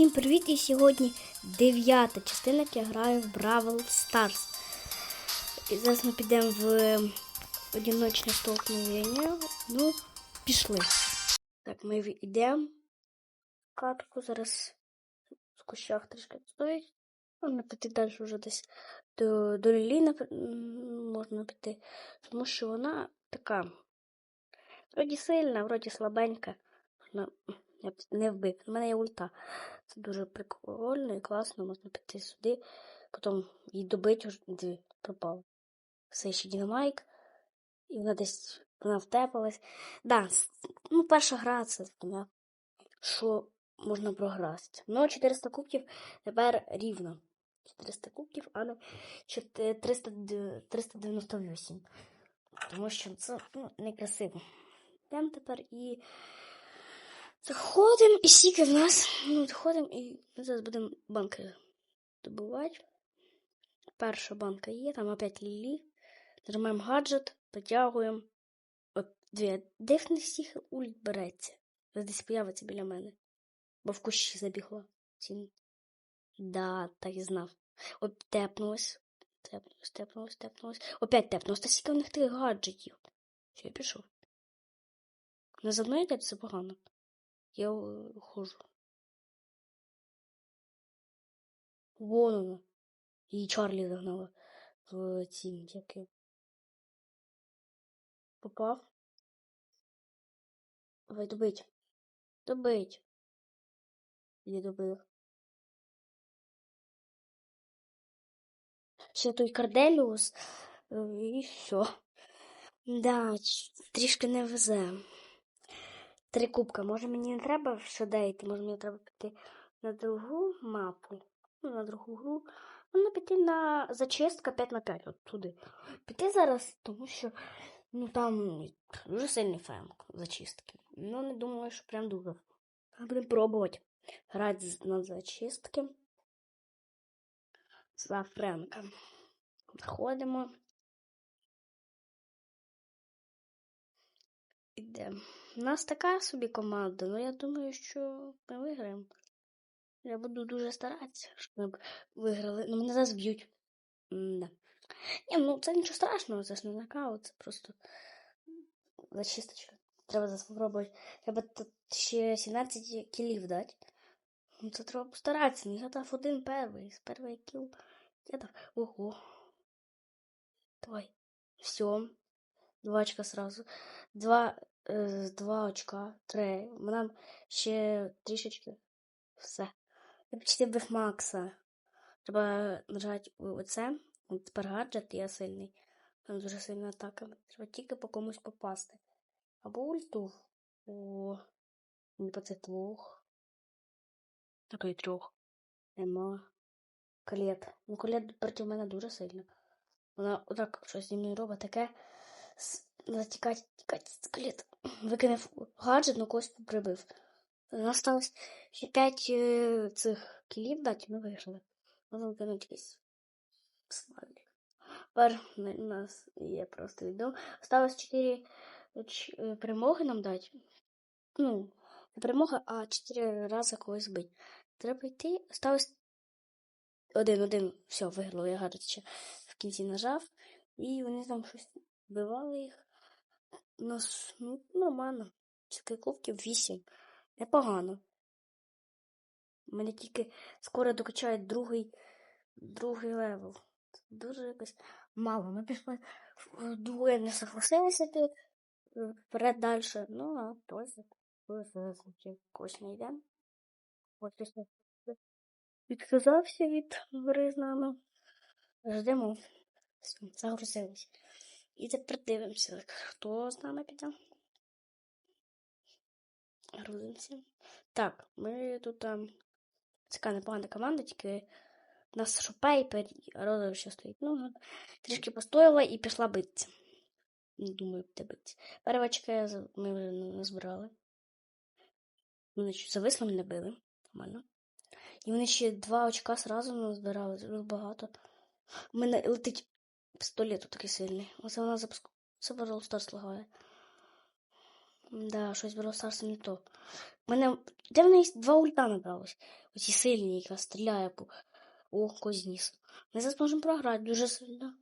Всім привіт! І сьогодні дев'ята частина, я граю в Бравл Stars. І зараз ми підемо в одиночне столкновення. Ну, пішли. Так, ми йдемо. Катку зараз в кущах трішки стоїть. Можна піти далі вже десь до, до Лілі можна піти. Тому що вона така. Вроді сильна, вроді слабенька. Вона я б не вбив. У мене є ульта. Це дуже прикольно і класно, можна піти сюди, потім її добити вже дві пропало. Все ще динамайк, і вона десь вона втепалась. Да, ну перша гра це таке, що можна програти. Ну, 400 кубків тепер рівно. 400 кубків, а не чот- 300, д- 398. Тому що це ну, некрасиво. Йдемо тепер і заходимо, і стільки в нас. Ну, заходимо і ми зараз будемо банки добувати. Перша банка є, там опять лілі. Нажимаємо гаджет, потягуємо. От дві. Де в них всіх ульт береться? Десь появиться біля мене. Бо в кущі забігла. Ці- Да, так і знав. От тепнулась. Тепнулась, тепнулась, тепнулась. Опять тепнулась. Та скільки в них тих гаджетів. Що я пішов? Не за мною йде це погано. Я е, хожу. Вон вона. Її Чарлі загнала в ці які. Попав. Давай добить. Добить. Я добив. Ще той Карделіус. І все. Да, трішки не везе. Три кубка. Може мені не треба в шедейти, може мені треба піти на другу мапу, ну, на другу гру. Ну, піти на зачистка 5 на 5, от туди. Піти зараз, тому що ну там дуже сильний фемк зачистки. Ну, не думаю, що прям дуже. Будемо пробувати грати на зачистки. За Френка. Заходимо. Іде. У нас така собі команда, але я думаю, що ми виграємо. Я буду дуже старатися, щоб ми виграли. Ну, мене зараз б'ють. Ні, ну це нічого страшного, це ж не нокаут, це просто зачисточка. Треба зараз спробувати. Треба ще 17 кілів дати. Ну, це треба постаратися. Ну, Я дав один перший. З перший кіл. Я дав. Ого. Давай. Все. Два очка сразу. Два, два очка. Три. Нам ще трішечки. Все. Я почти бив Макса. Треба нажати оце. Тепер гаджет, я сильний. Там дуже сильна атака. Треба тільки по комусь попасти. Або ульту. О, не по цих двох. А то й трьох. Нема. Колет. Ну, колет проти мене дуже сильно. Вона отак щось зі мною робить таке. С- Треба тікати, тікати з колет. Викинув гаджет, ну когось прибив. Осталось ще п'ять е, цих кілів дати, ми виграли. Можна викинути якийсь смайлик. Тепер у нас є просто відео. Осталось 4 перемоги нам дати. Ну, не перемога, а 4 рази когось бити. Треба йти. Осталось один, один. Все, виграло, я гаджет ще в кінці нажав. І вони там щось вбивали їх. Нас, ну, нормально. Кубків? 8. Непогано. Мене тільки скоро докачають другий, другий левел. Дуже якось мало. Ми пішли двоє не согласилися е, вперед далі. Ну, а тось зараз когось знайдемо. Ось після відказався від гри з нами. Ждемо. Все, загрузились. І тепер дивимося, хто з нами піде. Грузимося. Так, ми тут там. Така непогана команда, тільки нас шопейпер, а Роза ще стоїть. Ну, трішки постояла і пішла битися. Не думаю, буде битися. Перевачка я ми вже не збирали. Вони ще зависли, мене били. Нормально. І вони ще два очка сразу назбирали, дуже багато. У мене летить пістолет такий сильний. Оце вона запуск... Це Brawl Stars лагає. Да, щось Brawl Stars не то. Мене. Де в неї два ульта набралось? Оці сильні, яка стріляє по око зніс. Ми зараз можемо програти дуже сильно.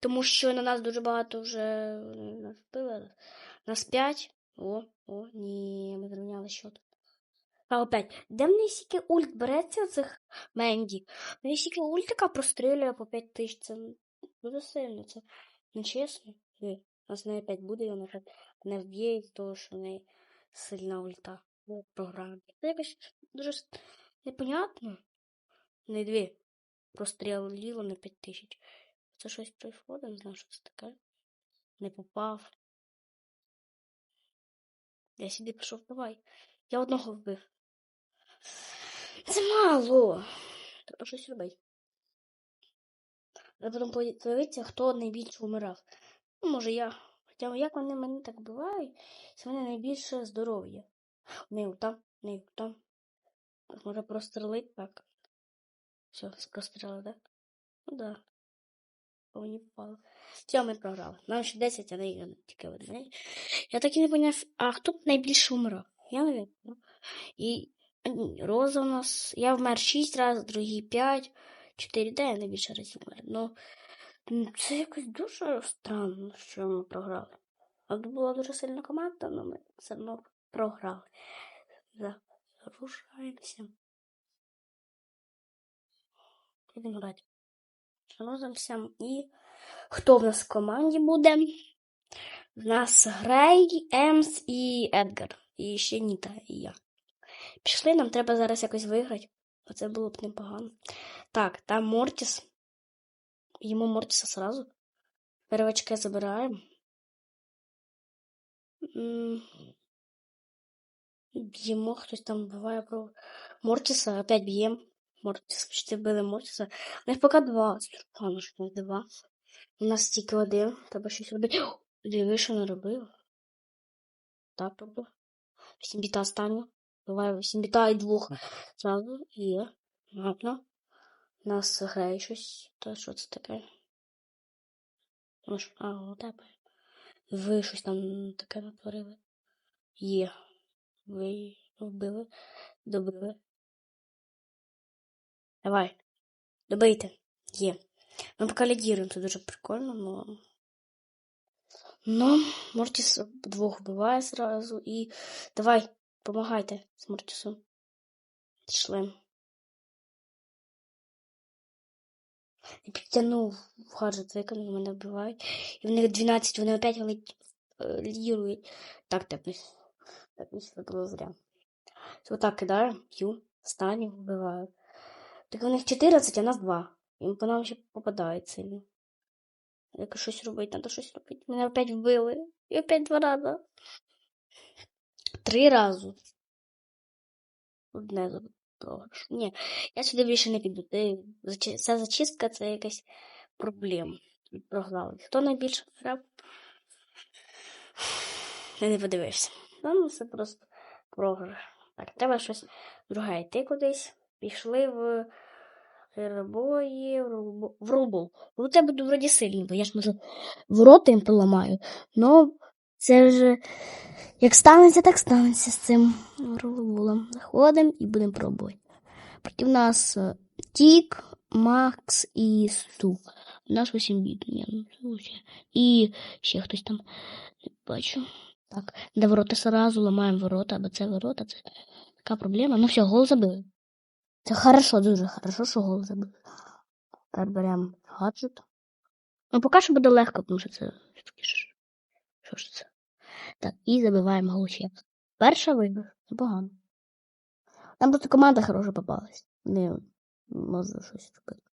Тому що на нас дуже багато вже е, наступили. Нас п'ять. О, о, ні, ми зрівняли счет. А опять, де в неї стільки ульт береться цих Менді? В неї стільки ультика прострілює по 5 тисяч. Це дуже сильно. Це нечесно. І нас в неї опять буде, і вона опять не вб'є з того, що в неї сильна ульта в. Це якось дуже непонятно. Не дві прострілило на 5 тисяч. Це щось происходить, не знаю, що це таке. Не попав. Я сюди пішов, давай. Я одного вбив. Це мало. Треба щось робити. Я потім подивитися, хто найбільше вмирав. Ну, може я. Хоча як вони мене так бувають, це в мене найбільше здоров'я. Не там, не там. Може прострелити так. Все, прострелили, так? Ну да. Повні попали. Все, ми програли. Нам ще 10, а не тільки один. Я так і не поняв, а хто б найбільше вмирав? Я не знаю. І Роза у нас. Я вмер 6 разів, другий 5, 4, де я найбільше вмер. Ну, це якось дуже странно, що ми програли. А була дуже сильна команда, але ми все одно програли. Зарушаємося. Будемо грати. Розимося. І хто в нас в команді буде? В нас Грей, Емс і Едгар. І ще Ніта, і я. Пішли, нам треба зараз якось виграти. Оце було б непогано. Так, там Мортіс. Йому Мортіса сразу. Первочки забираємо. М, Б'ємо, хтось там вбиває про Мортіса, опять б'ємо. Мортіс, почти вбили Мортіса. У них поки два. Погано, що не два. У нас тільки один. Треба щось робити. Диви, що не робив. Так, робив. Всім біта останнє. Буває всім біта і двох. Зразу є. Гарно. Нас грає щось. То що це таке? Ну, А, у тебе. Ви щось там таке натворили. Є. Ви вбили. Добили. Давай. Добийте. Є. Ми поки лідіруємо, це дуже прикольно, но... Но Мортіс двох вбиває зразу і давай, помагайте з Мортісом. Пішли. І підтягнув гаджет виконав, мене вбивають. І в них 12, вони опять е. Так, так, так, не це було зря. Ось так кидаю, б'ю, стані, вбиваю. Так у них 14, а нас 2. Їм по нам ще попадають сильно. Як щось робити, треба щось робити. Мене опять вбили. І опять два рази. Три рази. Одне забрало. Ні, я сюди більше не піду. Ця зачистка це якась проблема. Програли. Хто найбільше грав? Я не подивився. Ну, це просто програш. Так, треба щось друге йти кудись. Пішли в рибої, в рубл. Ну, буду вроді сильний, бо я ж можу ворота їм поламаю. Ну, це вже як станеться, так станеться з цим рублем. Заходимо і будемо пробувати. Проти нас е, Тік, Макс і Сту. У нас 8 бід. Ні, ну. І ще хтось там не бачу. Так, де ворота сразу ламаємо ворота, бо це ворота, це така проблема. Ну все, гол забили. Це хорошо, дуже хорошо, що гол забили. Тепер беремо гаджет. Ну, поки що буде легко, тому що це ж- Що ж це? Так, і забиваємо гол ще. Перша виграш. Непогано. Там просто команда хороша попалась. Не можна щось робити.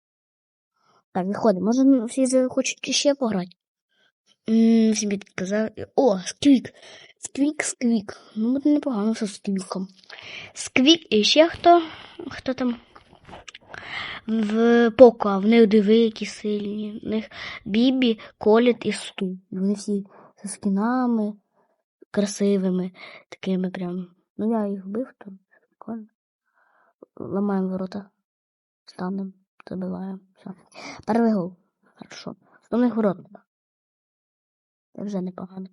Так, виходимо. Може, всі захочуть ще пограти? М, Всі підказали. О, сквік. Сквік, сквік. Ну, буде непогано, що з сквіком. Сквік і ще хто? Хто там? В Поко, а в них диви, які сильні. В них Бібі, Коліт і Сту. Вони всі зі скінами красивими, такими прям. Ну, я їх вбив, то прикольно. Ламаємо ворота. Станемо, забиваємо. Все. Перший гол. Хорошо. Основних ворот. Це вже непогано.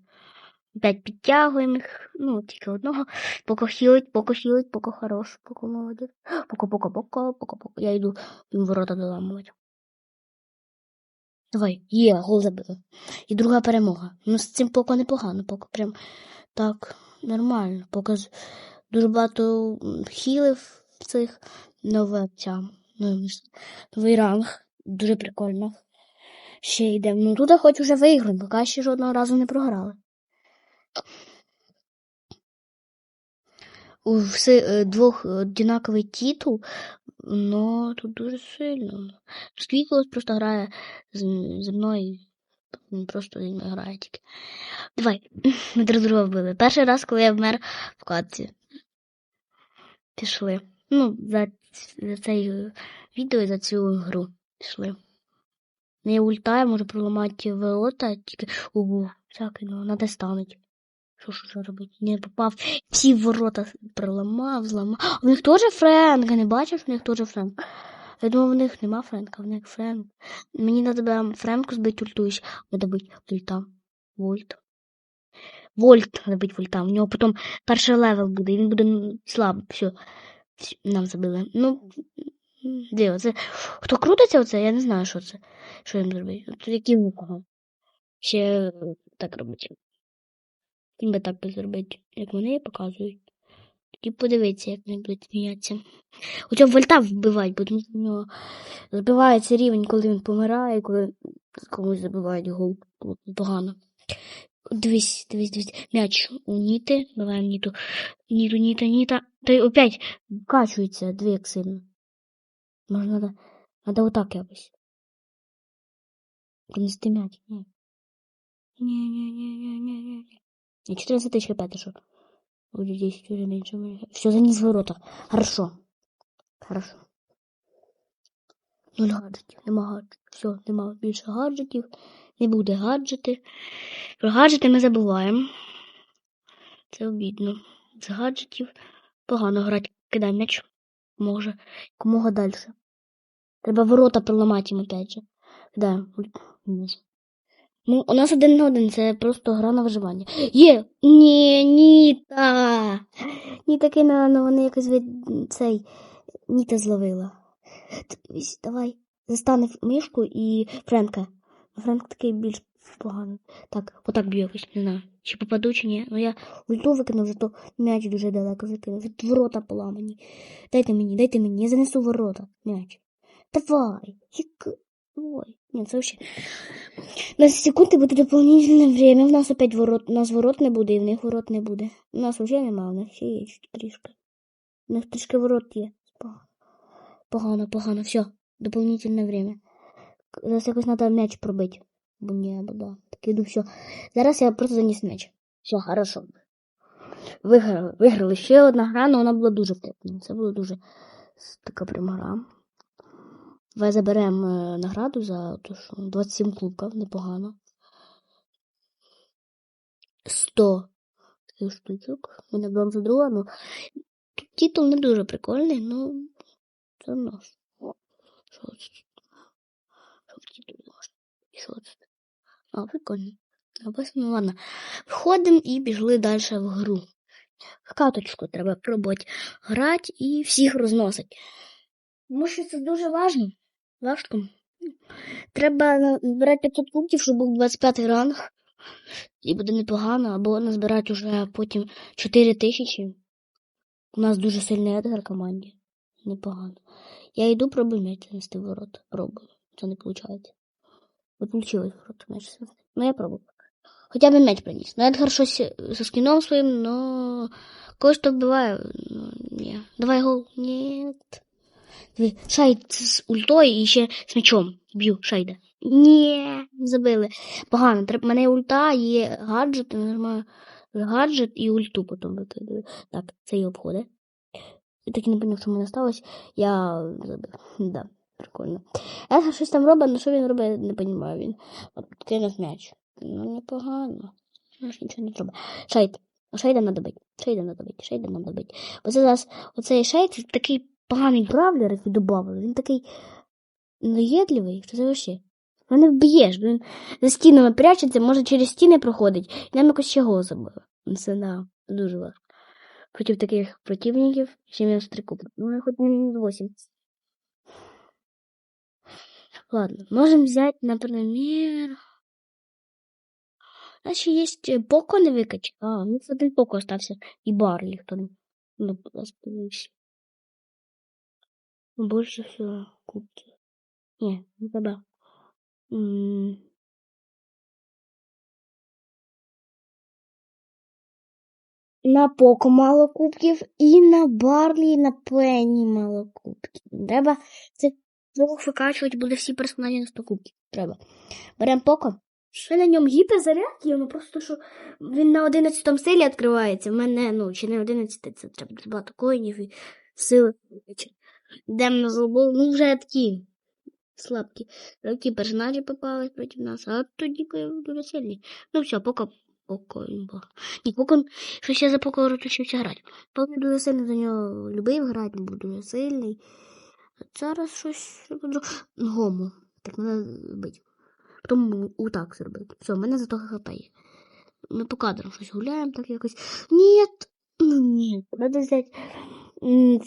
Опять підтягуємо їх. Ну, тільки одного. Поки хілить, поки хілить, поки хорош, поки молодець. Поки, поки. Я йду їм ворота доламувати. Давай, є, гол забили. І друга перемога. Ну, з цим поки непогано, поки прям так нормально. Поки дуже багато м, хілив цих нове ця. Ну, новий ранг. Дуже прикольно. Ще йдемо. Ну тут хоч уже виграємо, поки ще жодного разу не програли. У все, е, двох однаковий титул, но тут дуже сильно. Сквіклос просто грає зі мною. Він просто мною грає тільки. Давай, ми вбили. Перший раз, коли я вмер в катці. Пішли. Ну, за, за це е, відео і за цю гру. Пішли. Не ульта, я можу проламати ворота, тільки ого, всяке, ну, надо стануть. Що ж що робити? Не попав. Всі ворота проламав, зламав. В них теж Френк, не бачиш, в них теж Френк. Я думав, в них нема Френка, в них Френк. Мені треба Френку збити ульту, і ще треба бити ульта. Вольт. Вольт бити вольта. У нього потім перший левел буде, він буде слабий. Все. Нам забили. Ну, де оце? Хто крутиться оце? Я не знаю, що це. Що їм зробити. От які в кого. Ще так робить. Їм би так би зробити, як вони показують. Тоді подивитися, як вони будуть сміятися. Цього вольта вбивають, бо тому що в нього збивається рівень, коли він помирає, коли комусь забивають гол. Погано. Дивись, дивись, дивись. М'яч у Ніти. Биваємо Ніту. Ніту, Ніта, Ніта. Та й опять вкачується, дві як сильно. Може, надо, надо отак якось. Принести м'яч. Ні. Ні, И 14 тысяч хп, ты? Будет 10 уже меньше. Все, заниз ворота. Хорошо. Хорошо. Нуль гаджетів. Нема гаджетів. Все, нема більше гаджетів. Не буде гаджети. Про гаджети ми забуваємо. Це обідно. З гаджетів погано грати. Кидай м'яч. Може. Комога далі. Треба ворота проламати їм опять же. Кидаємо. Ну, у нас один на один, це просто гра на виживання. Є! Ні, Ніта! Ніта кинула, але вони якось від цей Ніта зловила. Давай, застане мишку і Френка. Френк такий більш поганий. Так, отак б'ю якось, не знаю. Чи попаду, чи ні. Ну я ульту викинув, зато м'яч дуже далеко закинув. Від ворота поламані. Дайте мені, дайте мені, я занесу ворота. М'яч. Давай. Як... Ой, це взагалі. На секунди буде дополнительне время. В нас опять ворот. У нас ворот не буде, і в них ворот не буде. У нас вже немає, у них ще є трішки. У них трішки ворот є. Погано, погано. Все, дополнительне время. Зараз якось треба м'яч пробити. Бо ні, або да. Так іду, все. Зараз я просто заніс м'яч. Все, хорошо. Виграли. Виграли ще одна гра, але вона була дуже втепна. Це була дуже така прям гра. Давай заберемо е, награду за то, що 27 кубків, непогано. 100 таких штучок. Ми не беремо за друга, ну титул не дуже прикольний, ну це наш. Що це? Що в титулі можна? Що це? А, прикольно. Ну ладно. Входимо і пішли далі в гру. В каточку треба пробувати грати і всіх розносить. Тому що це дуже важливо. Важко. Треба збирати 500 пунктів, щоб був 25 ранг. І буде непогано, або назбирати вже потім 4 тисячі. У нас дуже сильний едгар в команді. Непогано. Я йду, пробую м'яч нести ворот. Пробую. Це не виходить. От вийшло ворот м'яч снести. Ну я пробую. Хоча б м'яч приніс. Ну, Едгар щось зі скіном своїм, но когось то вбиває. Ну, ні. Давай гол. Ні. Шайд з ультою і ще з м'ячом. Б'ю, шайда. Ні, забили. Погано. Треба мене ульта, є гаджет, я нажимаю гаджет і ульту потім викидаю. Так, це її обходить. Я так і не поняв, що мене сталося. Я забив. Да, прикольно. Едгар щось там робить, але що він робить, не розумію. Він кинув м'яч. Ну, непогано. Ну, ж нічого не треба. Шайд. Шейда надо бити. Шейда надо бити. Шейда надо бити. Оце зараз оцей шейд такий поганий бравлер, який додали. Він такий наєдливий, що це вообще. Ну не вб'єш, він за стінами прячеться, може через стіни проходить, і нам якось ще голос забили. Це да, дуже важко. Проти таких противників ще мінус три кубки. Ну, я хоч мінус 8. Ладно, можем взять, например... У нас ще есть э, Поко не викач. А, ну це один Поко. І хто не... Ну, ласка, подивись. Больше всего кубки. Не, не тогда. На Поко мало кубків і на Барлі, і на Пенні мало кубків. Треба це двох викачувати буде всі персонажі на 100 кубків. Треба. Беремо Поко. Ще на ньому гіперзаряд є, ну просто що він на 11 силі відкривається. В мене, ну, чи не 11, це треба багато коїнів і сили. Йдемо на злобу, ну вже такі слабкі. Такі персонажі попали проти нас, а тоді дуже сильні. Ну все, поки Поко імба. Ні, поки щось я за Поко розточився грати. Поки дуже сильно за нього любив грати, був дуже сильний. А зараз щось гому. Так мене бить. Потім отак зробити. Все, мене зато хп є. Ми по кадрам щось гуляємо так якось. Ні, ну ні, треба взяти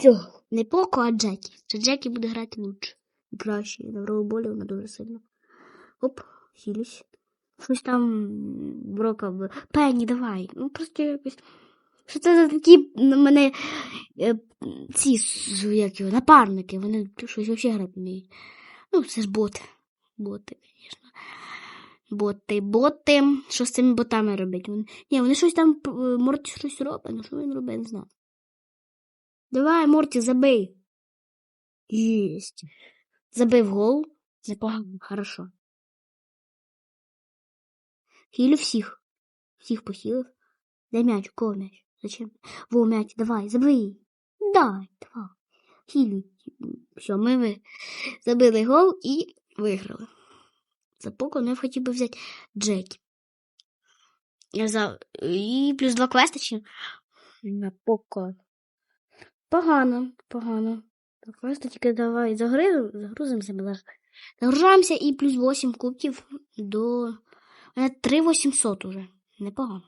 цього. Не Поко, а Джекі. Це Джекі буде грати лучше. Краще. На болі вона дуже сильно. Оп, хілюсь. Щось там брока. Пенні, давай. Ну просто якось. Що це за такі на мене е, ці як його, напарники, вони щось взагалі грати вміють. Ну, це ж боти. Боти, звісно. Боти, боти. Що з цими ботами робить? Вони... Ні, вони щось там е, Морті щось робить, ну що він робить, не знаю. Давай, Морті, забий. Єсть. Забив гол. Непогано, хорошо. Хілю всіх. Всіх похилив. Дай м'яч, у кого м'яч? Зачем? Во, м'яч, давай, забий. Дай, давай. Хілю. Все, ми ви... забили гол і виграли. За поко, я хотів би взяти Джекі. Я взяв і плюс два квести чи на поко. Погано, погано. Так, квести тільки давай загрузимося. Загружаємося і плюс 8 кубків до. У мене 3800 уже. Непогано.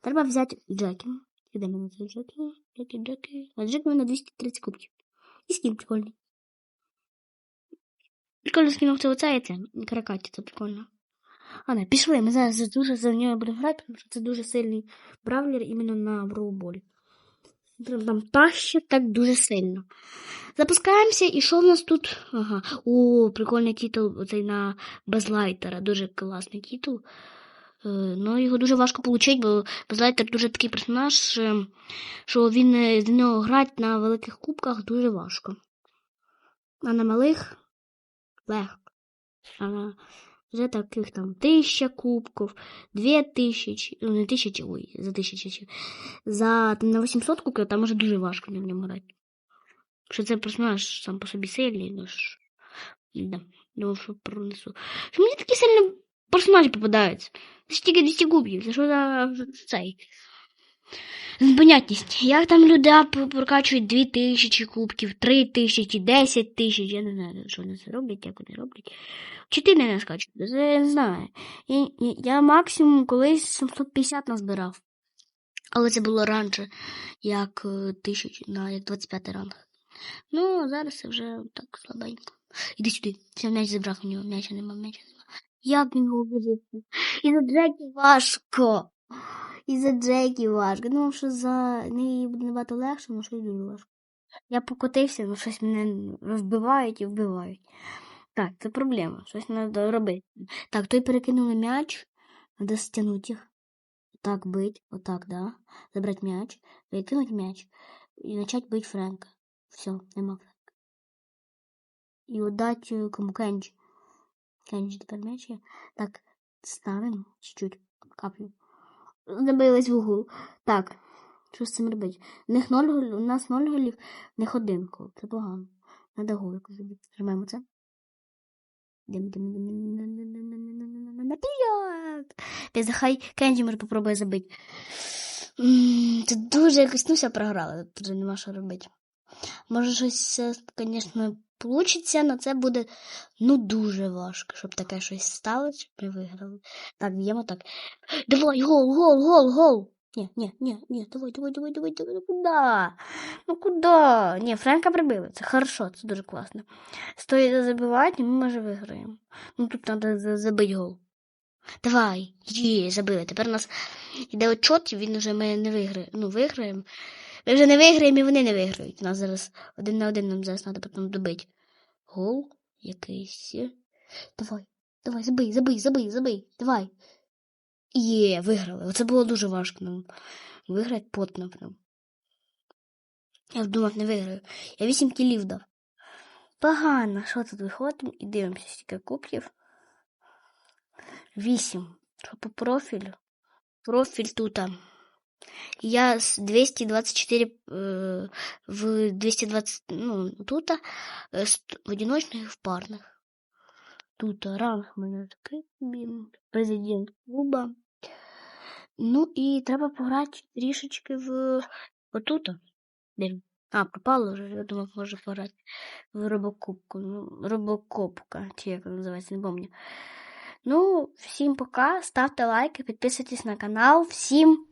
Треба взяти Джекі. Де мене це Джекі? Джекі, Джекі. А Джекі мене 230 кубків. І скін прикольний. Прикольно скинув це оце і це. Каракаті, це прикольно. А не, пішли, ми зараз дуже за нього будемо грати, тому що це дуже сильний бравлер іменно на броуболі. Тащить так дуже сильно. Запускаємося, і що в нас тут? Ага. О, прикольний титул оцей на Безлайтера. Дуже класний титул. Е, Ну, його дуже важко отримати, бо Безлайтер дуже такий персонаж, е, що він е, з нього грати на великих кубках дуже важко. А на малих легко. А на вже таких там тисяча кубків, дві тисячі, ну не тисячі, ой, за тисячі. За там, на 800 кубків там уже дуже важко на ньому грати. Що це персонаж сам по собі сильний, ну ж. Да. Думав, що пронесу. Що мені такі сильні персонажі попадаються. Це ж тільки 200 кубків. Це що за за цей? Непонятність. Як там люди прокачують 2000 кубків, 3000, 10 тисяч, я не знаю, що вони це роблять, як вони роблять. Чи не скачуть, я не знаю. Я, я, максимум колись 750 назбирав. Але це було раніше, як е, тисяч, на як 25 ранг. Ну, зараз це вже так слабенько. Іди сюди. Все, м'яч забрав у нього, м'яча нема, м'яча нема. Як його вижити? І Джекі важко. І за Джекі важко. Ну, що за неї буде набагато легше, але щось дуже важко. Я покотився, ну щось мене вбивають і вбивають. Так, це проблема. Щось треба робити. Так, той перекинули м'яч, треба стягнути їх. Так бить, отак, да. Забрати м'яч, перекинути м'яч і почати бити Френка. Все, нема Френка. І отдати е, кому Кенджі. Кенджі тепер м'яч є. Так, ставимо чуть-чуть каплю забилась в угол. Так, що з цим робити? У них ноль голів, у нас ноль голів, в них один кол. Це погано. Надо голику зробити. Тримаємо це. Наперед! Захай Кенджімер попробує забити. Це дуже якось, ну все програли, тут нема що робити. Може, щось, звісно, вийде, але це буде ну дуже важко, щоб таке щось сталося, щоб ми виграли. Так, б'ємо так. Давай, гол, гол, гол, гол. Ні, ні, ні, ні, давай, давай, давай, давай, давай, ну куди? Ну куди? Ні, Френка прибили. Це хорошо, це дуже класно. Стоїть забивати, ми може виграємо. Ну тут треба забити гол. Давай, є, забили. Тепер у нас йде отчот, він вже ми не виграє. Ну, виграємо. Ми вже не виграємо і вони не виграють. У нас зараз один на один нам зараз треба потім добити. Гол якийсь. Давай, давай, забий, забий, забий, забий, давай. Є, виграли. Оце було дуже важко нам. Виграти потно прям. Я думав, не виграю. Я вісім кілів дав. Погано, що тут виходимо і дивимося, скільки кубків. Вісім. По профілю? Профіль тут. Я с 224 э, в 220, ну, тут э, в одиночных и в парных. Тут ранг мене такий президент клуба. Ну і треба пограти трішечки в отут. А, пропало вже, я думав, може пограти в робокубку. Ну, робокопка, чи як називається, не пам'ятаю. Ну, всім пока, ставте лайки, підписуйтесь на канал. Всім